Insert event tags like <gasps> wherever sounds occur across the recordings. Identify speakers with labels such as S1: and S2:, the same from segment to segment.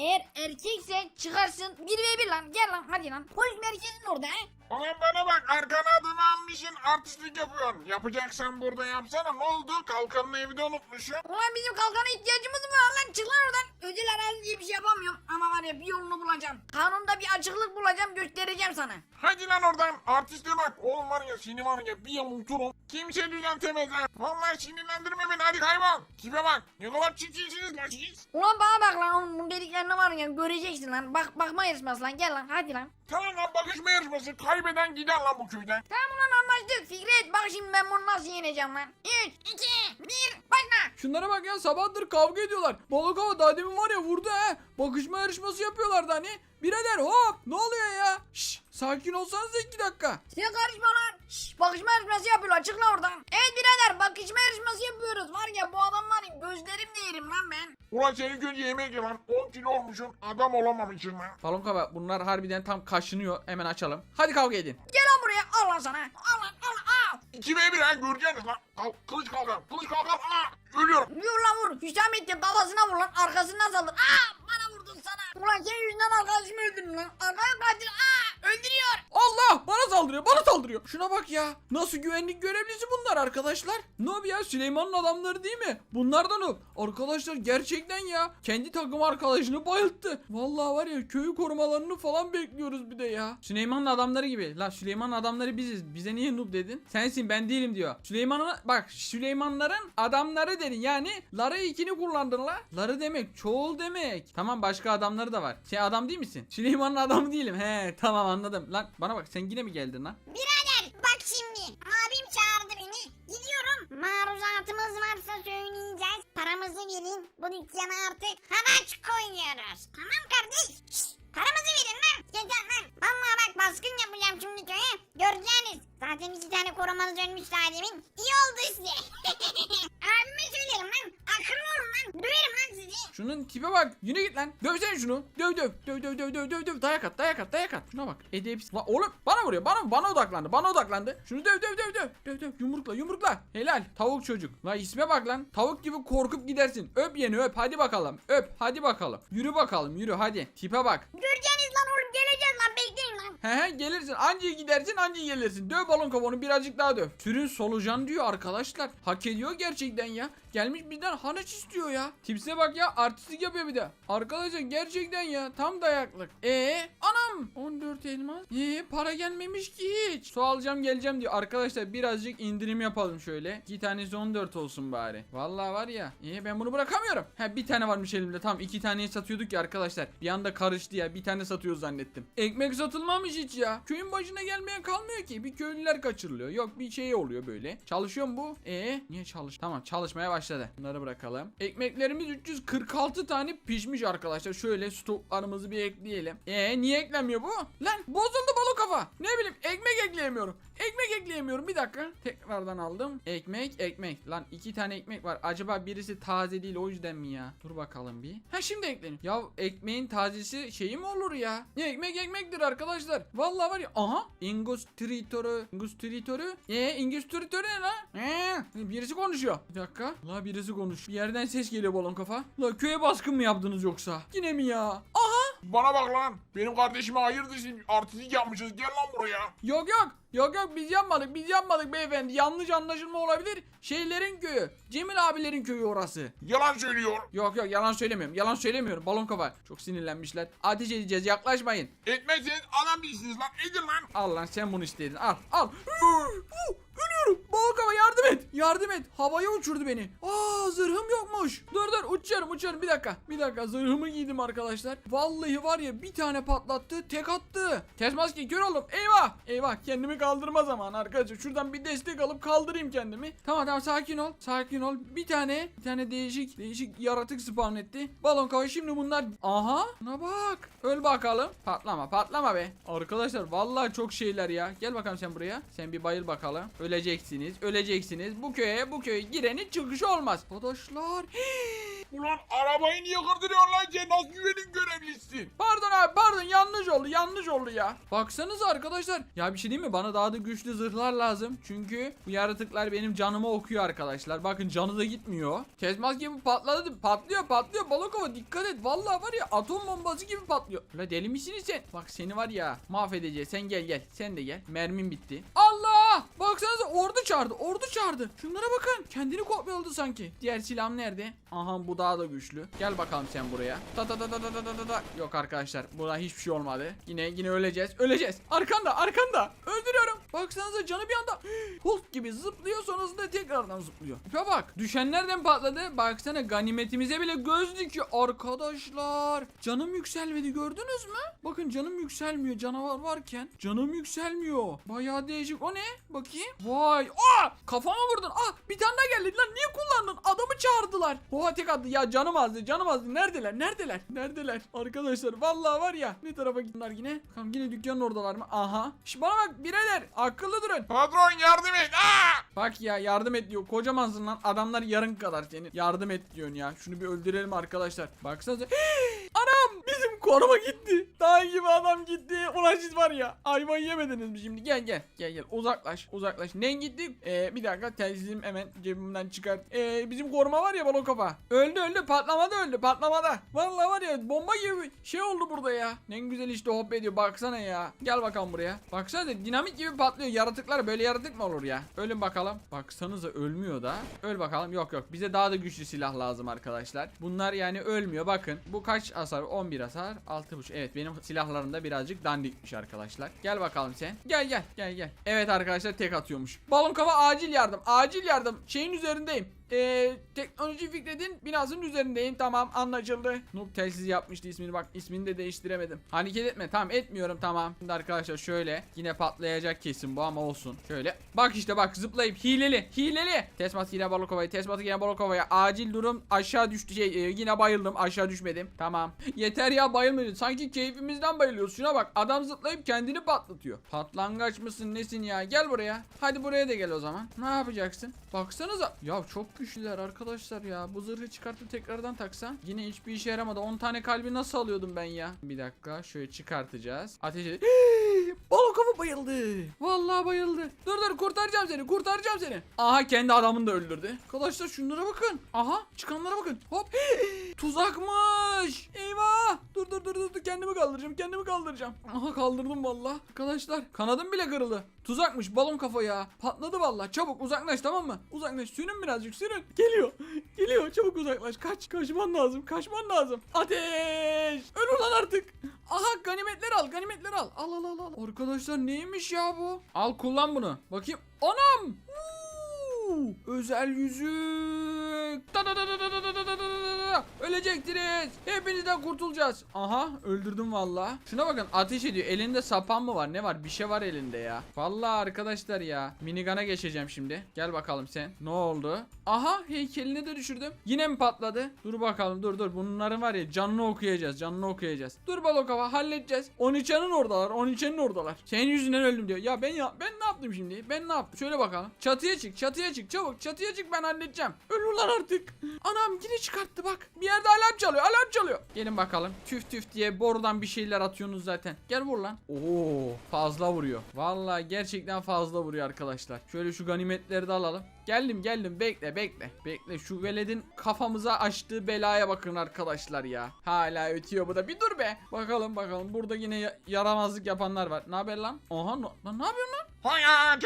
S1: Eğer erkekse çıkarsın 1 ve 1 lan gel lan hadi lan. Polis merkezinin orada he.
S2: Ulan bana bak arkana adımı almışsın artistlik yapıyorsun. Yapacaksan burada yapsana ne oldu? Kalkanını evde unutmuşum.
S1: Ulan bizim kalkana ihtiyacımız mı var lan çık lan oradan. Ödül arazi diye bir şey yapamıyorum ama var ya bir yolunu bulacağım. Kanunda bir açıklık bulacağım göstereceğim sana.
S2: Hadi lan oradan artiste bak. Oğlum var ya seni var ya bir yamulturum. Kimse düzeltemez ha. Vallahi sinirlendirme beni hadi kaybol. Tipe bak. Ne kadar çirkinsiniz lan siz.
S1: Ulan bana bak lan onun bunun dediklerine var ya göreceksin lan. Bak bakma yarışması lan gel lan hadi lan.
S2: Tamam lan bakışma yarışması. Kaybeden gider lan bu köyden.
S1: Tamam ulan anlaştık Fikret bak şimdi ben bunu nasıl yeneceğim lan. 3, 2, 1 başla.
S3: Şunlara bak ya sabahdır kavga ediyorlar. Balık hava daha demin var ya vurdu he. Bakışma yarışması yapıyorlardı hani. Birader hop ne oluyor ya? Şş, sakin olsanız iki dakika.
S1: Sen karışma lan. Şşş bakışma yarışması yapıyorlar çık lan oradan. Evet birader bakışma yarışması yapıyoruz. Var ya bu adamların gözlerimle yerim lan ben.
S2: Ulan senin önce yemek ye lan. 10 kilo olmuşsun. Adam olamamışsın lan.
S3: Balon kava bunlar harbiden tam kaşınıyor. Hemen açalım. Hadi kavga edin.
S1: Gel lan buraya al lan sana. Al lan al al.
S2: 2 ve 1 ha göreceksiniz lan. Al kılıç kalkan. Kılıç kalkan. Aa, ölüyorum.
S1: Vur lan vur. Hüsamettin kafasına vur lan arkasından saldır. Aa vurdun sana. Ulan senin yüzünden arkadaşımı öldürdün lan. Arkadaş katil aa öldürüyor.
S3: Allah bana saldırıyor bana saldırıyor. Şuna bak ya. Nasıl güvenlik görevlisi bunlar arkadaşlar. Noob ya Süleyman'ın adamları değil mi? Bunlar da noob. Arkadaşlar gerçekten ya. Kendi takım arkadaşını bayılttı. Vallahi var ya köyü korumalarını falan bekliyoruz bir de ya. Süleyman'ın adamları gibi. La Süleyman'ın adamları biziz. Bize niye noob dedin? Sensin ben değilim diyor. Süleyman'ın bak Süleymanların adamları dedin. Yani Lara ikini kullandın la. Lara demek çoğul demek. Tamam başka adamları da var. Sen adam değil misin? Süleyman'ın adamı değilim. He tamam anladım. Lan bana bak sen yine mi geldin lan?
S4: Birader bak şimdi. Abim çağırdı beni. Gidiyorum. Maruzatımız varsa söyleyeceğiz. Paramızı verin bu dükkana artık haraç koyuyoruz. Tamam kardeş. Şşt, paramızı verin lan. Yeter lan. Valla bak baskın yapacağım şimdi köye. Göreceğiniz. Zaten iki tane korumanız ölmüş daha demin iyi oldu size. <laughs> Abime söylerim lan. Akıllı olun lan döverim lan sizi
S3: Şunun tipe bak. Yine git lan. Dövsene şunu. Döv döv. Döv döv döv döv döv döv. Dayak at dayak at dayak at. Şuna bak. Edepsiz. Lan oğlum bana vuruyor. Bana bana odaklandı. Bana odaklandı. Şunu döv döv döv döv. Döv döv. Yumrukla yumrukla. Helal. Tavuk çocuk. La isme bak lan. Tavuk gibi korkup gidersin. Öp yeni öp. Hadi bakalım. Öp. Hadi bakalım. Yürü bakalım. Yürü hadi. Tipe bak.
S4: göreceğiniz lan oğlum geleceğiz lan bekleyin lan
S3: He he gelirsin. Anca gidersin anca gelirsin. Döv balon kafanı birazcık daha döv. Türün solucan diyor arkadaşlar. Hak ediyor gerçekten ya. Gelmiş bizden hanaç istiyor ya. Tipse bak ya artistlik yapıyor bir de. Arkadaşlar gerçekten ya tam dayaklık. E anam 14 elmas. Ee para gelmemiş ki hiç. Su alacağım geleceğim diyor. Arkadaşlar birazcık indirim yapalım şöyle. İki tanesi 14 olsun bari. Vallahi var ya. Ee ben bunu bırakamıyorum. Ha bir tane varmış elimde. Tamam iki taneyi satıyorduk ya arkadaşlar. Bir anda karıştı ya. Bir tane satıyoruz zannettim. Ekmek satılmamış hiç ya. Köyün başına gelmeye kalmıyor ki. Bir köylüler kaçırılıyor. Yok bir şey oluyor böyle. Çalışıyor mu bu? E niye çalış? Tamam çalışmaya başladı. Bunları bırakalım. Ekmeklerimiz 346 tane pişmiş arkadaşlar. Şöyle stoklarımızı bir ekleyelim. E niye eklenmiyor bu? Lan bozuldu balık kafa. Ne bileyim ekmek ekleyemiyorum. Ekmek ekleyemiyorum. Bir dakika. Tekrardan aldım. Ekmek, ekmek. Lan iki tane ekmek var. Acaba birisi taze değil o yüzden mi ya? Dur bakalım bir. Ha şimdi ekleniyor. Ya ekmeğin tazesi şeyi mi olur ya? Ne ekmek ekmektir arkadaşlar. Vallahi var ya. Aha. Ingus tritörü. Ingus tritörü. E Ingus tritörü ne lan? Ee, birisi konuşuyor. Bir dakika. La birisi konuş. Bir yerden ses geliyor balon kafa. La köye baskın mı yaptınız yoksa? Yine mi ya? Aha.
S2: Bana bak lan. Benim kardeşime hayırdır artistlik yapmışsınız. Gel lan buraya.
S3: Yok yok. Yok yok biz yapmadık biz yapmadık beyefendi. Yanlış anlaşılma olabilir. Şeylerin köyü. Cemil abilerin köyü orası.
S2: Yalan söylüyor.
S3: Yok yok yalan söylemiyorum yalan söylemiyorum. Balon kafa çok sinirlenmişler. Ateş edeceğiz yaklaşmayın.
S2: Etmezseniz adam değilsiniz lan. Edin lan.
S3: Al lan sen bunu istedin. Al al. Uh, Ölüyorum. Balon kafa yardım et yardım et. Havaya uçurdu beni. Aa zırhım yokmuş. Dur dur uçuyorum uçuyorum. Bir dakika bir dakika. Zırhımı giydim arkadaşlar. Vallahi var ya bir tane patlattı tek attı. Ters maske kör oldum. Eyvah eyvah. Kendimi kaldırma zamanı arkadaşlar. Şuradan bir destek alıp kaldırayım kendimi. Tamam tamam sakin ol sakin ol. Bir tane bir tane değişik değişik yaratık spawn etti. Balon kafa şimdi bunlar aha! Buna bak! Öl bakalım. Patlama patlama be. Arkadaşlar vallahi çok şeyler ya. Gel bakalım sen buraya. Sen bir bayıl bakalım. Öleceksiniz öleceksiniz. Bu köye bu köye girenin çıkışı olmaz. Arkadaşlar
S2: Ulan arabayı niye kırdırıyorsun lan nasıl güvenin görevlisin?
S3: Pardon abi pardon yanlış oldu yanlış oldu ya. Baksanıza arkadaşlar. Ya bir şey değil mi? Bana daha da güçlü zırhlar lazım. Çünkü bu yaratıklar benim canımı okuyor arkadaşlar. Bakın canı da gitmiyor. Kezmaz gibi patladı. Patlıyor patlıyor. Balokova dikkat et. Vallahi var ya atom bombası gibi patlıyor. La deli misiniz sen? Bak seni var ya mahvedeceğiz. Sen gel gel. Sen de gel. Mermin bitti. Allah! Aa baksanıza ordu çağırdı. Ordu çağırdı. Şunlara bakın. Kendini kopyaladı sanki. Diğer silahım nerede? Aha bu daha da güçlü. Gel bakalım sen buraya. Ta ta ta ta ta ta ta ta. Yok arkadaşlar. Burada hiçbir şey olmadı. Yine yine öleceğiz. Öleceğiz. Arkanda arkanda. Öldürüyorum. Baksanıza canı bir anda <gasps> Hulk gibi zıplıyor sonrasında tekrardan zıplıyor. İpe bak. Düşen nereden patladı? Baksana ganimetimize bile göz dikiyor. Arkadaşlar. Canım yükselmedi gördünüz mü? Bakın canım yükselmiyor canavar varken. Canım yükselmiyor. Bayağı değişik. O ne? Bakayım. Vay. Aa! Kafama vurdun. Ah bir tane daha geldi. Lan niye kullandın? Adamı çağırdılar. Oha tek attı. Ya canım azdı. Canım azdı. Neredeler? Neredeler? Neredeler? Arkadaşlar vallahi var ya. Ne tarafa gittiler yine? Bakalım yine dükkanın oradalar mı? Aha. Şş bana bak birader. Akıllı durun.
S2: Patron yardım et. Aa!
S3: Bak ya yardım et diyor. Kocamansın lan. Adamlar yarın kadar senin. Yardım et diyorsun ya. Şunu bir öldürelim arkadaşlar. Baksanıza. <gasps> Anam koruma gitti. Dağ gibi adam gitti. Ulan siz var ya. Hayvan yemediniz mi şimdi? Gel gel. Gel gel. Uzaklaş. Uzaklaş. Ne gitti? Ee, bir dakika telsizim hemen cebimden çıkart. Ee, bizim koruma var ya balon kafa. Öldü öldü. Patlamada öldü. Patlamada. Vallahi var ya bomba gibi şey oldu burada ya. Ne güzel işte hop ediyor. Baksana ya. Gel bakalım buraya. Baksana dinamit gibi patlıyor. Yaratıklar böyle yaratık mı olur ya? Ölün bakalım. Baksanıza ölmüyor da. Öl bakalım. Yok yok. Bize daha da güçlü silah lazım arkadaşlar. Bunlar yani ölmüyor. Bakın. Bu kaç hasar? 11 hasar. 6.5. Evet benim silahlarım da birazcık dandikmiş arkadaşlar. Gel bakalım sen. Gel gel. Gel gel. Evet arkadaşlar tek atıyormuş. Balon kafa acil yardım. Acil yardım. Şeyin üzerindeyim. Ee, teknoloji Fikret'in binasının üzerindeyim. Tamam anlaşıldı. Noob telsiz yapmıştı ismini bak ismini de değiştiremedim. Hareket etme tamam etmiyorum tamam. Şimdi arkadaşlar şöyle yine patlayacak kesin bu ama olsun. Şöyle bak işte bak zıplayıp hileli hileli. Tesmat yine Balokova'ya Tesmat yine Balokova'ya acil durum aşağı düştü şey e, yine bayıldım aşağı düşmedim. Tamam. Yeter ya bayılmadın. Sanki keyfimizden bayılıyoruz. Şuna bak adam zıplayıp kendini patlatıyor. Patlangaç mısın nesin ya gel buraya. Hadi buraya da gel o zaman. Ne yapacaksın? Baksanıza. Ya çok güçlüler arkadaşlar ya. Bu zırhı çıkartıp tekrardan taksam. Yine hiçbir işe yaramadı. 10 tane kalbi nasıl alıyordum ben ya? Bir dakika şöyle çıkartacağız. Ateş ed- Balokova bayıldı. Vallahi bayıldı. Dur dur kurtaracağım seni kurtaracağım seni. Aha kendi adamını da öldürdü. Arkadaşlar şunlara bakın. Aha çıkanlara bakın. Hop. Tuzakmış. Dur dur dur dur kendimi kaldıracağım kendimi kaldıracağım. Aha kaldırdım vallahi. Arkadaşlar kanadım bile kırıldı. Tuzakmış balon kafa ya. Patladı vallahi. Çabuk uzaklaş tamam mı? Uzaklaş. Sürün birazcık sürün. Geliyor. Geliyor. Çabuk uzaklaş. Kaç. Kaçman lazım. Kaçman lazım. Ateş. Öl ulan artık. Aha ganimetleri al. Ganimetleri al. Al al al al. Arkadaşlar neymiş ya bu? Al kullan bunu. Bakayım. Anam. Uuu, Özel yüzük. Da da da da da da da da da da. Ölecektiniz. Hepinizden kurtulacağız. Aha öldürdüm valla. Şuna bakın ateş ediyor. Elinde sapan mı var? Ne var? Bir şey var elinde ya. Valla arkadaşlar ya. Minigana geçeceğim şimdi. Gel bakalım sen. Ne oldu? Aha heykelini de düşürdüm. Yine mi patladı? Dur bakalım dur dur. Bunların var ya canını okuyacağız. Canını okuyacağız. Dur Balokova halledeceğiz. Oniçan'ın oradalar. Oniçan'ın oradalar. Senin yüzünden öldüm diyor. Ya ben ya ben ne yaptım şimdi? Ben ne yaptım? Şöyle bakalım. Çatıya çık. Çatıya çık. Çabuk. Çatıya çık ben halledeceğim. Öl ulan artık. Anam yine çıkarttı bak. Bir yerde alarm çalıyor. Alarm çalıyor. Gelin bakalım. Tüf tüf diye borudan bir şeyler atıyorsunuz zaten. Gel vur lan. Oo fazla vuruyor. Vallahi gerçekten fazla vuruyor arkadaşlar. Şöyle şu ganimetleri de alalım. Geldim geldim bekle bekle. Bekle şu veledin kafamıza açtığı belaya bakın arkadaşlar ya. Hala ötüyor bu da bir dur be. Bakalım bakalım burada yine ya- yaramazlık yapanlar var. Ne haber lan? Oha no- ne yapıyorsun lan?
S2: Hoya,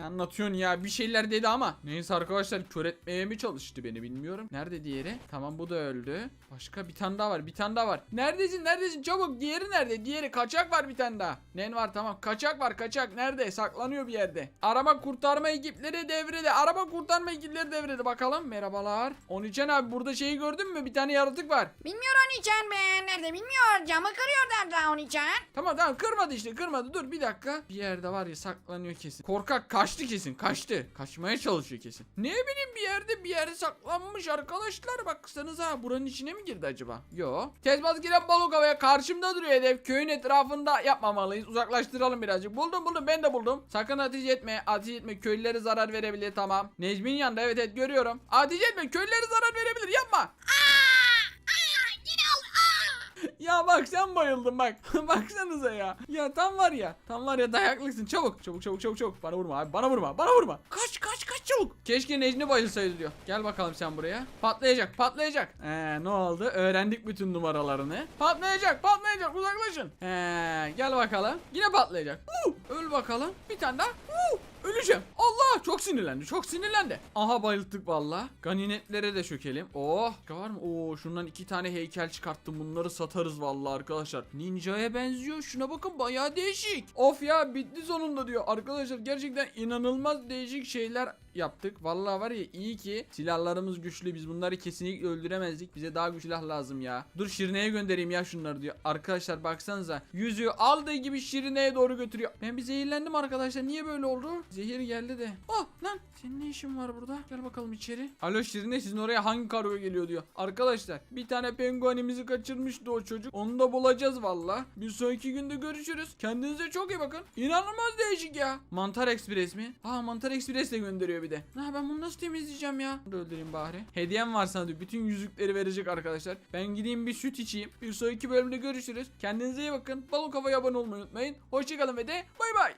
S3: Ne Anlatıyorsun ya bir şeyler dedi ama. Neyse arkadaşlar kör etmeye mi çalıştı beni bilmiyorum. Nerede diğeri? Tamam bu da öldü. Başka bir tane daha var bir tane daha var. Neredesin neredesin çabuk diğeri nerede? Diğeri kaçak var bir tane daha. Nen var tamam kaçak var kaçak nerede? Saklanıyor bir yerde. Arama kurtarma ekipleri devrede. Arama kurtarma ekipleri devrede bakalım. Merhabalar. Oniçen abi burada şeyi gördün mü? Bir tane yaratık var.
S1: Bilmiyor Onichan be. Nerede bilmiyor. Camı kırıyor derdi Onichan.
S3: Tamam tamam kırmadı işte kırmadı dur bir dakika. Bir yerde var ya saklanıyor kesin. Korkak kaçtı kesin kaçtı. Kaçmaya çalışıyor kesin. Ne bileyim bir yerde bir yere saklanmış arkadaşlar baksanıza buranın içine mi girdi acaba? Yo. Tezbaz giren balık havaya karşımda duruyor hedef. Köyün etrafında yapmamalıyız. Uzaklaştıralım birazcık. Buldum buldum ben de buldum. Sakın ateş etme. Ateş etme köylülere zarar verebilir tamam. Necmi'nin yanında evet evet görüyorum. Ateş etme köylülere zarar verebilir yapma.
S4: Aa, <laughs>
S3: Ya bak sen bayıldın bak. <laughs> Baksanıza ya. Ya tam var ya. Tam var ya dayaklısın. Çabuk. Çabuk çabuk çabuk çabuk. Bana vurma abi. Bana vurma. Bana vurma. Kaç kaç kaç çabuk. Keşke Necmi bayılsaydı diyor. Gel bakalım sen buraya. Patlayacak patlayacak. Ee, ne oldu? Öğrendik bütün numaralarını. Patlayacak patlayacak uzaklaşın. Ee, gel bakalım. Yine patlayacak. Huu, öl bakalım. Bir tane daha. Huu, öleceğim. Allah çok sinirlendi çok sinirlendi. Aha bayılttık valla. Ganinetlere de çökelim. Oh var mı? Oo şundan iki tane heykel çıkarttım. Bunları satarız valla arkadaşlar. Ninja'ya benziyor. Şuna bakın bayağı değişik. Of ya bitti sonunda diyor. Arkadaşlar gerçekten inanılmaz değişik şeyler yaptık. Vallahi var ya iyi ki silahlarımız güçlü. Biz bunları kesinlikle öldüremezdik. Bize daha güçlü silah lazım ya. Dur Şirine'ye göndereyim ya şunları diyor. Arkadaşlar baksanıza. Yüzüğü aldığı gibi Şirine'ye doğru götürüyor. Ben bir zehirlendim arkadaşlar. Niye böyle oldu? Zehir geldi de. Oh lan senin ne işin var burada? Gel bakalım içeri. Alo Şirine sizin oraya hangi kargo geliyor diyor. Arkadaşlar bir tane penguenimizi kaçırmıştı o çocuk. Onu da bulacağız valla. Bir sonraki günde görüşürüz. Kendinize çok iyi bakın. İnanılmaz değişik ya. Mantar Express mi? Aa Mantar Express de gönderiyor bir de. Ha ben bunu nasıl temizleyeceğim ya? Bunu öldüreyim bari. Hediyem var sana diyor. Bütün yüzükleri verecek arkadaşlar. Ben gideyim bir süt içeyim. Bir sonraki bölümde görüşürüz. Kendinize iyi bakın. Balon kafaya abone olmayı unutmayın. Hoşçakalın ve de bay bay.